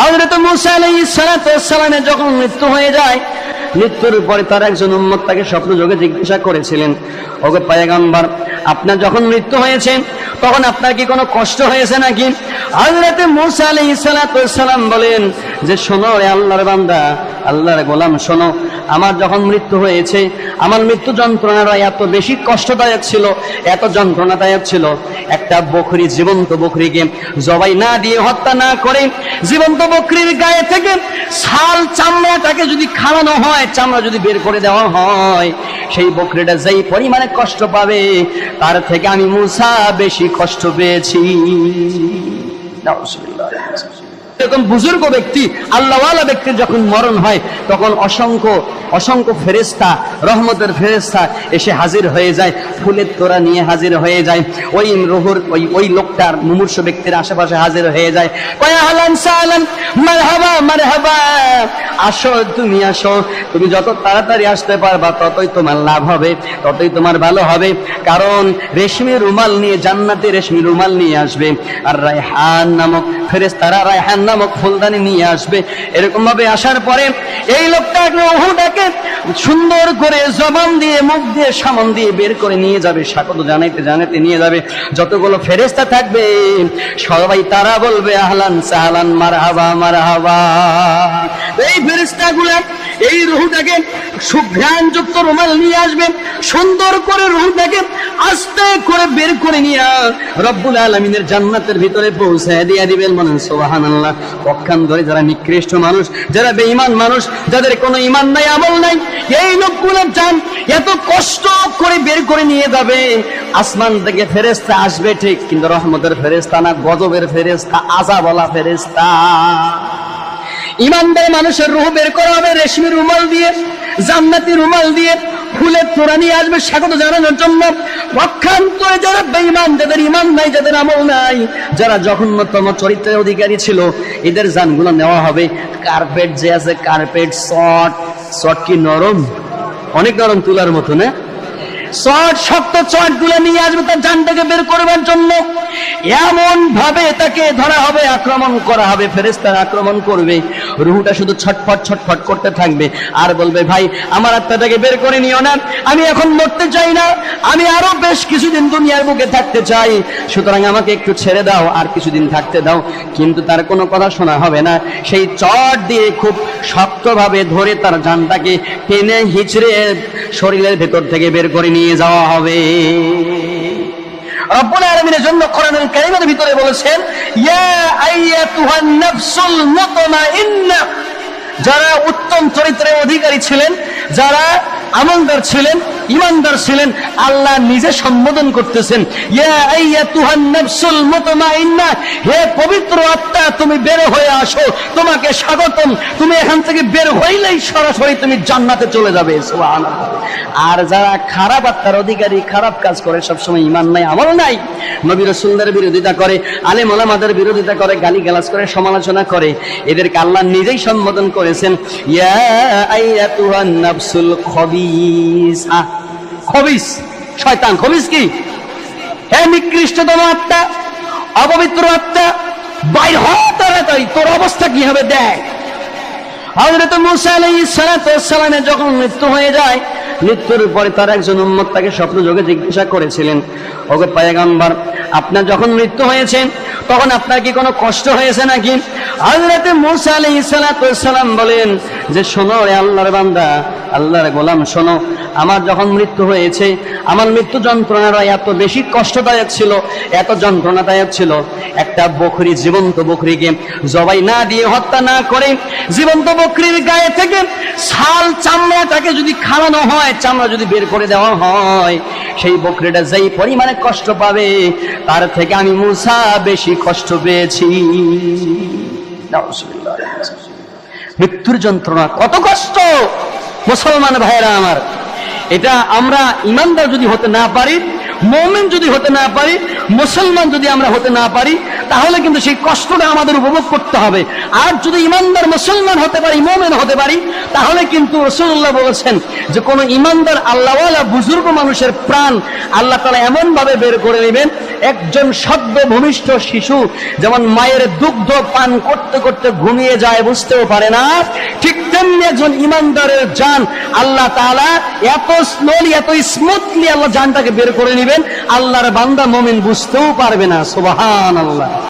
হজরত মুসা আলাইহিস সালামের যখন মৃত্যু হয়ে যায়, মৃত্যুর পরে তার একজন উম্মত তাকে স্বপ্ন যোগে জিজ্ঞাসা করেছিলেন, ওগো পায়গাম্বার, আপনার যখন মৃত্যু হয়েছে, তখন আপনার কি কোনো কষ্ট হয়েছে নাকি? হজরত মুসা আলাইহিস সালাম বলেন, যে শোনো রে আল্লাহর বান্দা, আল্লাহর গোলাম শোনো, আমার যখন মৃত্যু হয়েছে আমার মৃত্যু যন্ত্রণাটা এত বেশি কষ্টদায়ক ছিল, এত যন্ত্রণাদায়ক ছিল একটা বকরি, জীবন্ত বকরিকে জবাই না দিয়ে হত্যা না করে জীবন্ত বকরির গায়ে থেকে ছাল, চামড়াটাকে যদি খাওয়ানো হয়, চামড়া যদি বের করে দেওয়া হয়, সেই বকরিটা যেই পরিমাণে কষ্ট পাবে, তার থেকে আমি মুসা বেশি কষ্ট পেয়েছি। এরকম বুজুর্গ ব্যক্তি, আল্লাহওয়ালা ব্যক্তির যখন মরণ হয়, তখন অসংখ্য অসংখ্য ফেরেস্তা রহমতের ফেরেস্তা এসে হাজির হয়ে যায়, ফুলের তোরা নিয়ে হাজির হয়ে যায়, ওই রুহুর, ওই ওই লোকটার মুমূর্ষ ব্যক্তির আশেপাশে হাজির হয়ে যায়। আসো তুমি আসো। তুমি যত তাড়াতাড়ি আসতে পারবা, ততই তোমার লাভ হবে, ততই তোমার ভালো হবে। কারণ রেশমি রুমাল নিয়ে, জান্নাতে রেশমি রুমাল নিয়ে আসবে। আর রায়হান নামক ফেরেস্তারা রায়হান নামক ফুলদানি নিয়ে আসবে। এরকম ভাবে আসার পরে এই লোকটা রহুটাকে সুন্দর করে জবান দিয়ে, মুখ দিয়ে, সামন দিয়ে বের করে নিয়ে যাবে স্বাগত জানাইতে জানাইতে নিয়ে যাবে। যতগুলো ফেরেস্তা থাকবে, সবাই তারা বলবে, আহলান সাহলান, মারহাবা মারহাবা। এই ফেরেস্তাগুলা এই রুহুটাকে সুঘ্রাণযুক্ত রুমাল নিয়ে আসবে, সুন্দর করে রুহুটাকে আস্তে করে বের করে নিয়ে রব্বুল আলমিনের জান্নাতের ভিতরে পৌঁছায় দিয়ে দিবেন মনে সোহান আল্লাহ পক্ষান ধরে যারা নিকৃষ্ট মানুষ, যারা বেঈমান মানুষ, যাদের কোনো ইমান নাই, আমল নাই, এই লোকগুলো যান এত কষ্ট করে বের করে নিয়ে যাবে। আসমান থেকে ফেরেস্তা আসবে ঠিক, কিন্তু রহমতের ফেরেস্তা না, গজবের ফেরেস্তা আজা বলা ফেরেস্তা ইমানদার মানুষের রুহ বের করা হবে, রেশমি রুমাল দিয়ে, জান্নাতি রুমাল দিয়ে ফুলের তোরা নিয়ে আসবে, স্বাগত জানানোর জন্য। পক্ষান্তরে যারা বেঈমান, যাদের ইমান নাই, যাদের আমল নাই, যারা জঘন্যতম চরিত্রের অধিকারী ছিল, এদের জানগুলো নেওয়া হবে। কার্পেট যে আছে, কার্পেট, শর্ট। শর্ট কি নরম? অনেক নরম তুলার মতো, না? চট শক্ত চটগুলো নিয়ে আসবে তার জানটাকে বের করবার জন্য। এমন ভাবে তাকে ধরা হবে, আক্রমণ করা হবে ফেরেস্তার আক্রমণ করবে। রুহুটা শুধু ছটফট ছটফট করতে থাকবে। আর বলবে, ভাই, আমার আত্মাটাকে বের করে নিও না। আমি এখন মরতে চাই না। আমি আরও বেশ কিছুদিন দুনিয়ার বুকে থাকতে চাই। সুতরাং আমাকে একটু ছেড়ে দাও আর কিছুদিন থাকতে দাও। কিন্তু তার কোনো কথা শোনা হবে না। সেই চট দিয়ে খুব শক্তভাবে ধরে তার জানটাকে টেনে হিচড়ে শরীরের ভেতর থেকে বের করে নিয়ে যাওয়া হবে। রব্বুল আলমিনের জন্য কোরআনুল কারীমের ভিতরে বলেছেন যারা উত্তম চরিত্রের অধিকারী ছিলেন, যারা আমলদার ছিলেন ইমানদার ছিলেন, আল্লাহ নিজে সম্বোধন করতেছেন হে পবিত্র আত্মা, তুমি বের হয়ে আসো, তোমাকে স্বাগতম, তুমি এখান থেকে বের হইলেই সরাসরি তুমি জান্নাতে চলে যাবে। আর যারা খারাপ আত্মার অধিকারী, খারাপ কাজ করে, সবসময় ইমান নাই, আমল নাই, নবী রসুলদের বিরোধিতা করে, আলেম ওলামাদের বিরোধিতা করে গালি গালাজ করে, সমালোচনা করে, এদেরকে আল্লাহ নিজেই সম্বোধন করেছেন, ইয়া আইয়াতুহান নাফসুল খবিসা। খবিস। শয়তান খবিস কি? হে নিকৃষ্টতম আত্মা, অপবিত্র আত্মা, বাইর হ তাড়াতাড়ি তোর অবস্থা কি হবে দেখ। হজরত মুসা আলাইহিস সালামের যখন মৃত্যু হয়ে যায়, মৃত্যুর পরে তার একজন উম্মত তাকে স্বপ্ন যোগে জিজ্ঞাসা করেছিলেন, ওগো পায়গাম্বার, আপনার যখন মৃত্যু হয়েছে, তখন আপনার কি কোনো কষ্ট হয়েছে নাকি? হজরত মুসা আলাইহিস সালাম বলেন যে, শোনো রে আল্লাহর বান্দা, আল্লাহর গোলাম শোনো আমার যখন মৃত্যু হয়েছে, আমার মৃত্যু যন্ত্রণাটা এত বেশি কষ্টদায়ক ছিল, এত যন্ত্রণাদায়ক ছিল। একটা বকরি, জীবন্ত বকরিকে জবাই না দিয়ে হত্যা না করে জীবন্ত বকরির গায়ে থেকে ছাল চামড়াটাকে যদি খাওয়ানো হয়, চামড়া যদি বের করে দেওয়া হয়, সেই বকরিটা যেই পরিমাণে কষ্ট পাবে, তার থেকে আমি মুসা বেশি কষ্ট পেয়েছি। মৃত্যুর যন্ত্রণা কত কষ্ট! মুসলমান ভাইয়েরা আমার এটা আমরা ইমানদার যদি হতে না পারি, মোমেন যদি হতে না পারি, মুসলমান যদি আমরা হতে না পারি, তাহলে কিন্তু সেই কষ্টটা আমাদের উপভোগ করতে হবে। আর যদি ইমানদার মুসলমান হতে পারি, মোমেন হতে পারি, তাহলে কিন্তু রসুল্লাহ বলেছেন যে কোনো ইমানদার আল্লাহওয়ালা বুজুর্গ মানুষের প্রাণ আল্লাহ তালা এমনভাবে বের করে নেবেন একজন সদ্য ভূমিষ্ঠ শিশু যেমন মায়ের দুগ্ধ পান করতে করতে ঘুমিয়ে যায় বুঝতেও পারে না, ঠিক তেমনি একজন ইমানদারের যান আল্লাহ তালা এত স্লোলি এত স্মুথলি আল্লাহ যানটাকে বের করে নেবেন, আল্লাহর বান্দা মমিন বুঝতেও পারবে না সোবাহান আল্লাহ